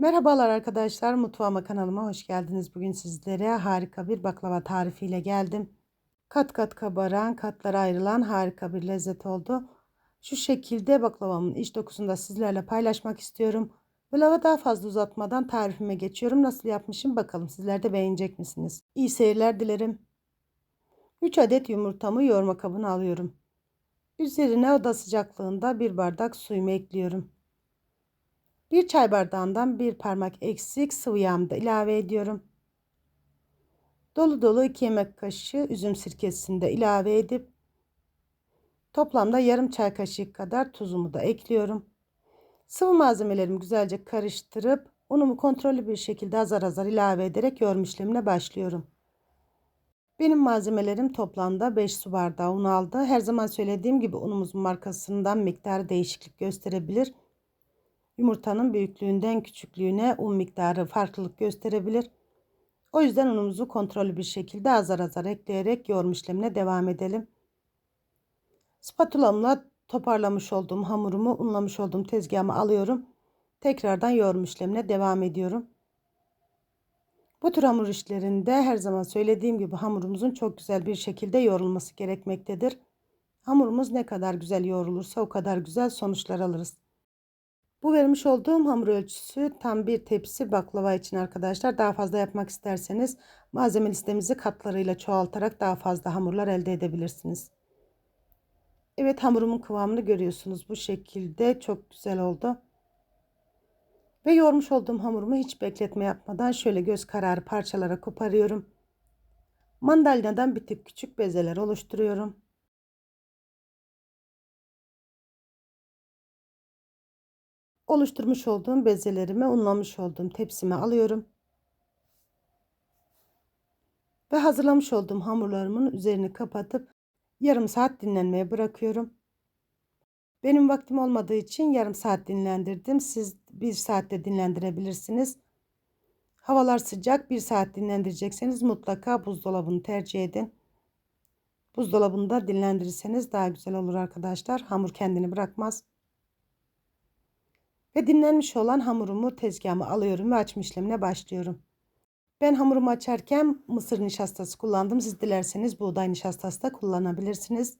Merhabalar arkadaşlar, mutfağıma kanalıma hoş geldiniz. Bugün sizlere harika bir baklava tarifiyle geldim. Kat kat kabaran, katlara ayrılan harika bir lezzet oldu. Şu şekilde baklavamın iç dokusunu da sizlerle paylaşmak istiyorum. Ve lava daha fazla uzatmadan tarifime geçiyorum. Nasıl yapmışım bakalım sizler de beğenecek misiniz? İyi seyirler dilerim. 3 adet yumurtamı yoğurma kabına alıyorum. Üzerine oda sıcaklığında bir bardak suyumu ekliyorum. Bir çay bardağından bir parmak eksik sıvı yağımı da ilave ediyorum. Dolu dolu 2 yemek kaşığı üzüm sirkesini de ilave edip toplamda yarım çay kaşığı kadar tuzumu da ekliyorum. Sıvı malzemelerimi güzelce karıştırıp unumu kontrollü bir şekilde azar azar ilave ederek yoğurma işlemine başlıyorum. Benim malzemelerim toplamda 5 su bardağı un aldı. Her zaman söylediğim gibi unumuzun markasından miktar değişiklik gösterebilir. Yumurtanın büyüklüğünden küçüklüğüne un miktarı farklılık gösterebilir. O yüzden unumuzu kontrollü bir şekilde azar azar ekleyerek yoğurma işlemine devam edelim. Spatulamla toparlamış olduğum hamurumu unlamış olduğum tezgahıma alıyorum. Tekrardan yoğurma işlemine devam ediyorum. Bu tür hamur işlerinde her zaman söylediğim gibi hamurumuzun çok güzel bir şekilde yoğrulması gerekmektedir. Hamurumuz ne kadar güzel yoğrulursa o kadar güzel sonuçlar alırız. Bu vermiş olduğum hamur ölçüsü tam bir tepsi baklava için arkadaşlar. Daha fazla yapmak isterseniz malzeme listemizi katlarıyla çoğaltarak daha fazla hamurlar elde edebilirsiniz. Evet hamurumun kıvamını görüyorsunuz. Bu şekilde çok güzel oldu. Ve yoğurmuş olduğum hamurumu hiç bekletme yapmadan şöyle göz kararı parçalara koparıyorum. Mandalinadan bir tip küçük bezeler oluşturuyorum. Oluşturmuş olduğum bezelerimi unlamış olduğum tepsime alıyorum. Ve hazırlamış olduğum hamurlarımın üzerini kapatıp yarım saat dinlenmeye bırakıyorum. Benim vaktim olmadığı için yarım saat dinlendirdim. Siz bir saatte dinlendirebilirsiniz. Havalar sıcak bir saat dinlendirecekseniz mutlaka buzdolabını tercih edin. Buzdolabında dinlendirirseniz daha güzel olur arkadaşlar. Hamur kendini bırakmaz. Ve dinlenmiş olan hamurumu tezgahıma alıyorum ve açma işlemine başlıyorum. Ben hamurumu açarken mısır nişastası kullandım. Siz dilerseniz buğday nişastası da kullanabilirsiniz.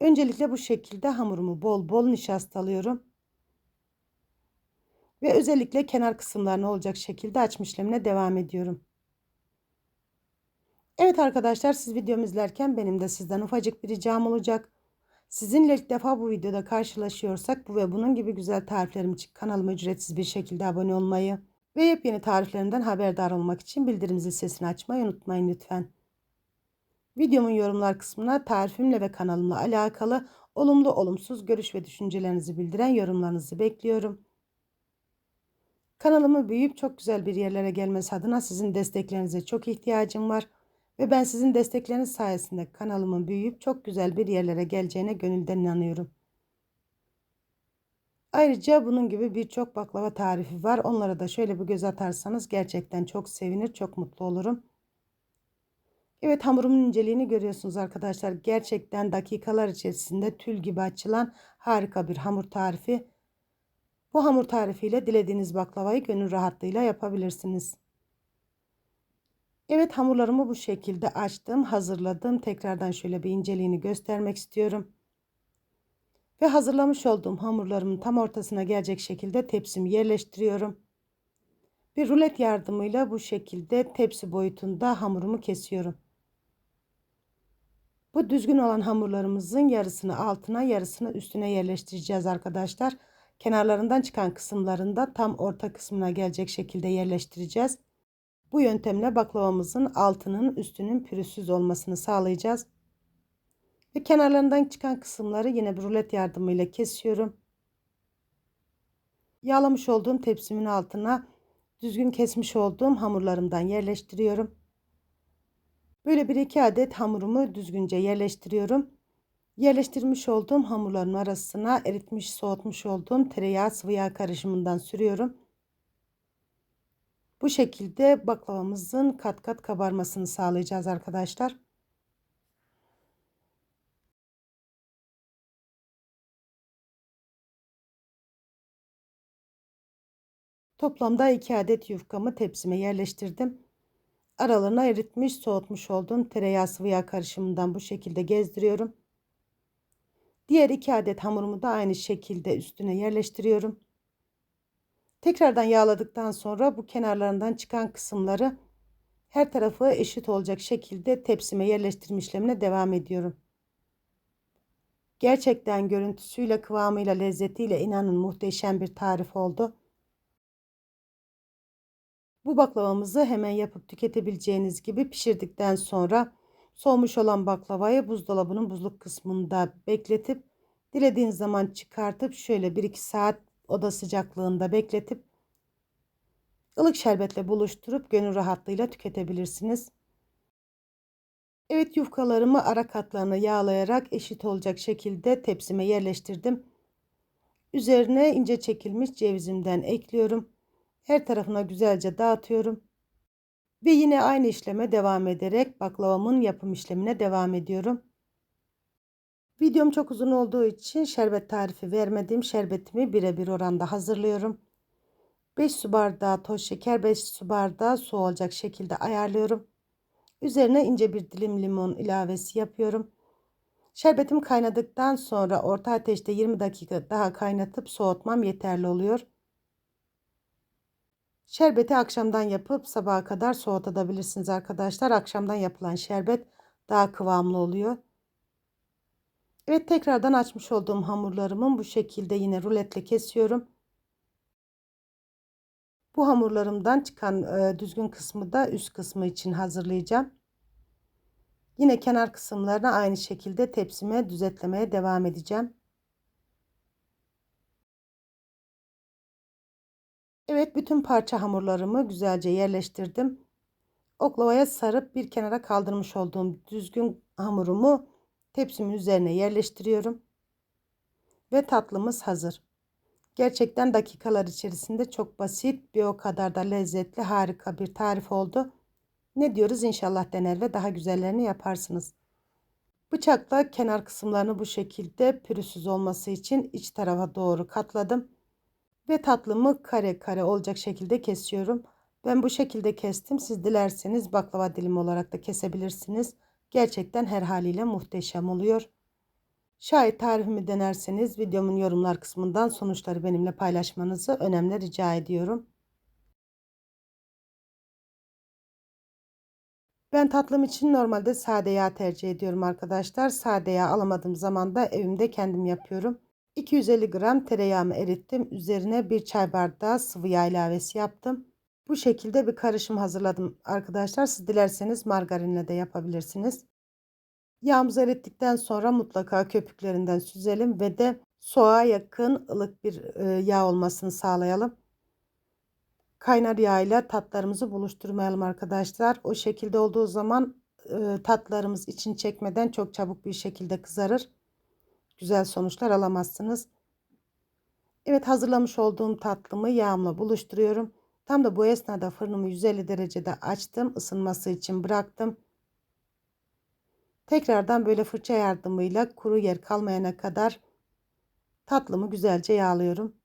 Öncelikle bu şekilde hamurumu bol bol nişastalıyorum. Ve özellikle kenar kısımlarına olacak şekilde açma işlemine devam ediyorum. Evet arkadaşlar siz videomu izlerken benim de sizden ufacık bir ricam olacak. Sizinle ilk defa bu videoda karşılaşıyorsak bu ve bunun gibi güzel tariflerim için kanalıma ücretsiz bir şekilde abone olmayı ve yepyeni tariflerimden haberdar olmak için bildirim sesini açmayı unutmayın lütfen. Videomun yorumlar kısmına tarifimle ve kanalımla alakalı olumlu olumsuz görüş ve düşüncelerinizi bildiren yorumlarınızı bekliyorum. Kanalımı büyüyüp çok güzel bir yerlere gelmesi adına sizin desteklerinize çok ihtiyacım var. Ve ben sizin destekleriniz sayesinde kanalımın büyüyüp çok güzel bir yerlere geleceğine gönülden inanıyorum. Ayrıca bunun gibi birçok baklava tarifi var. Onlara da şöyle bir göz atarsanız gerçekten çok sevinir, çok mutlu olurum. Evet hamurumun inceliğini görüyorsunuz arkadaşlar. Gerçekten dakikalar içerisinde tül gibi açılan harika bir hamur tarifi. Bu hamur tarifiyle dilediğiniz baklavayı gönül rahatlığıyla yapabilirsiniz. Evet hamurlarımı bu şekilde açtım, hazırladım. Tekrardan şöyle bir inceliğini göstermek istiyorum. Ve hazırlamış olduğum hamurlarımın tam ortasına gelecek şekilde tepsimi yerleştiriyorum. Bir rulet yardımıyla bu şekilde tepsi boyutunda hamurumu kesiyorum. Bu düzgün olan hamurlarımızın yarısını altına yarısını üstüne yerleştireceğiz arkadaşlar. Kenarlarından çıkan kısımlarında tam orta kısmına gelecek şekilde yerleştireceğiz. Bu yöntemle baklavamızın altının üstünün pürüzsüz olmasını sağlayacağız. Ve kenarlarından çıkan kısımları yine bir rulet yardımıyla kesiyorum. Yağlamış olduğum tepsimin altına düzgün kesmiş olduğum hamurlarımdan yerleştiriyorum. Böyle bir iki adet hamurumu düzgünce yerleştiriyorum. Yerleştirmiş olduğum hamurların arasına eritmiş soğutmuş olduğum tereyağı sıvı yağ karışımından sürüyorum. Bu şekilde baklavamızın kat kat kabarmasını sağlayacağız arkadaşlar. Toplamda 2 adet yufkamı tepsime yerleştirdim. Aralarına eritmiş soğutmuş olduğum tereyağı sıvı yağ karışımından bu şekilde gezdiriyorum. Diğer 2 adet hamurumu da aynı şekilde üstüne yerleştiriyorum. Tekrardan yağladıktan sonra bu kenarlarından çıkan kısımları her tarafı eşit olacak şekilde tepsime yerleştirme işlemine devam ediyorum. Gerçekten görüntüsüyle, kıvamıyla, lezzetiyle inanın muhteşem bir tarif oldu. Bu baklavamızı hemen yapıp tüketebileceğiniz gibi pişirdikten sonra soğumuş olan baklavayı buzdolabının buzluk kısmında bekletip dilediğiniz zaman çıkartıp şöyle 1-2 saat oda sıcaklığında bekletip ılık şerbetle buluşturup gönül rahatlığıyla tüketebilirsiniz. Evet yufkalarımı ara katlarını yağlayarak eşit olacak şekilde tepsime yerleştirdim. Üzerine ince çekilmiş cevizimden ekliyorum. Her tarafına güzelce dağıtıyorum. Ve yine aynı işleme devam ederek baklavamın yapım işlemine devam ediyorum. Videom çok uzun olduğu için şerbet tarifi vermediğim şerbetimi birebir oranda hazırlıyorum. 5 su bardağı toz şeker, 5 su bardağı su olacak şekilde ayarlıyorum. Üzerine ince bir dilim limon ilavesi yapıyorum. Şerbetim kaynadıktan sonra orta ateşte 20 dakika daha kaynatıp soğutmam yeterli oluyor. Şerbeti akşamdan yapıp sabaha kadar soğutabilirsiniz arkadaşlar. Akşamdan yapılan şerbet daha kıvamlı oluyor. Evet tekrardan açmış olduğum hamurlarımın bu şekilde yine ruletle kesiyorum. Bu hamurlarımdan çıkan e, düzgün kısmı da üst kısmı için hazırlayacağım. Yine kenar kısımlarına aynı şekilde tepsime düzetlemeye devam edeceğim. Evet bütün parça hamurlarımı güzelce yerleştirdim. Oklavaya sarıp bir kenara kaldırmış olduğum düzgün hamurumu tepsimin üzerine yerleştiriyorum. Ve tatlımız hazır. Gerçekten dakikalar içerisinde çok basit bir o kadar da lezzetli harika bir tarif oldu. Ne diyoruz inşallah dener ve daha güzellerini yaparsınız. Bıçakla kenar kısımlarını bu şekilde pürüzsüz olması için iç tarafa doğru katladım. Ve tatlımı kare kare olacak şekilde kesiyorum. Ben bu şekilde kestim. Siz dilerseniz baklava dilimi olarak da kesebilirsiniz. Gerçekten her haliyle muhteşem oluyor. Şayet tarifimi denerseniz videomun yorumlar kısmından sonuçları benimle paylaşmanızı önemli rica ediyorum. Ben tatlım için normalde sade yağ tercih ediyorum arkadaşlar. Sade yağ alamadığım zaman da evimde kendim yapıyorum. 250 gram tereyağımı erittim. Üzerine bir çay bardağı sıvı yağ ilavesi yaptım. Bu şekilde bir karışım hazırladım arkadaşlar. Siz dilerseniz margarinle de yapabilirsiniz. Yağımızı erittikten sonra mutlaka köpüklerinden süzelim ve de soğuğa yakın ılık bir e, yağ olmasını sağlayalım. Kaynar yağ ile tatlarımızı buluşturmayalım arkadaşlar. O şekilde olduğu zaman e, tatlarımız için çekmeden çok çabuk bir şekilde kızarır. Güzel sonuçlar alamazsınız. Evet hazırlamış olduğum tatlımı yağımla buluşturuyorum. Tam da bu esnada fırınımı 150 derecede açtım. ısınması için bıraktım. Tekrardan böyle fırça yardımıyla kuru yer kalmayana kadar tatlımı güzelce yağlıyorum.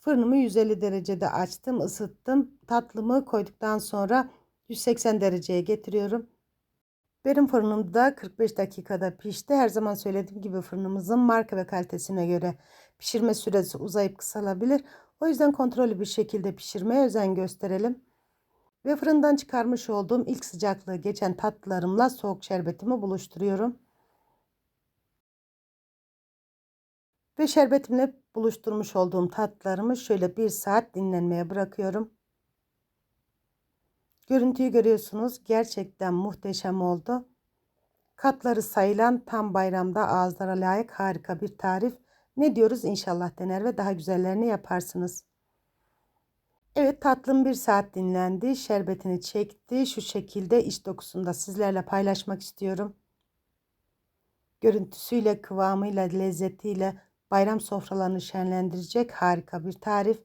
Fırınımı 150 derecede açtım, ısıttım. Tatlımı koyduktan sonra 180 dereceye getiriyorum. Benim fırınımda 45 dakikada pişti. Her zaman söylediğim gibi fırınımızın marka ve kalitesine göre pişirme süresi uzayıp kısalabilir. O yüzden kontrollü bir şekilde pişirmeye özen gösterelim. Ve fırından çıkarmış olduğum ilk sıcaklığı geçen tatlılarımla soğuk şerbetimi buluşturuyorum. Ve şerbetimle buluşturmuş olduğum tatlılarımı şöyle bir saat dinlenmeye bırakıyorum. Görüntüyü görüyorsunuz. Gerçekten muhteşem oldu. Katları sayılan tam bayramda ağızlara layık harika bir tarif. Ne diyoruz inşallah dener ve daha güzellerini yaparsınız. Evet tatlım bir saat dinlendi. Şerbetini çekti. Şu şekilde iç dokusunu da sizlerle paylaşmak istiyorum. Görüntüsüyle, kıvamıyla, lezzetiyle bayram sofralarını şenlendirecek harika bir tarif.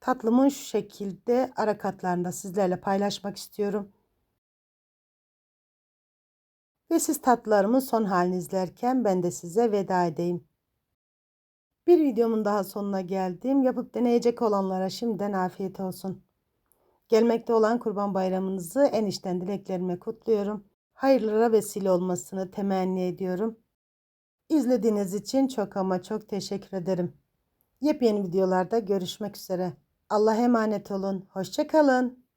Tatlımın şu şekilde ara katlarında sizlerle paylaşmak istiyorum. Ve siz tatlılarımın son halini izlerken ben de size veda edeyim. Bir videomun daha sonuna geldim. Yapıp deneyecek olanlara şimdiden afiyet olsun. Gelmekte olan Kurban Bayramınızı en içten dileklerime kutluyorum. Hayırlara vesile olmasını temenni ediyorum. İzlediğiniz için çok ama çok teşekkür ederim. Yepyeni videolarda görüşmek üzere. Allah'a emanet olun. Hoşçakalın.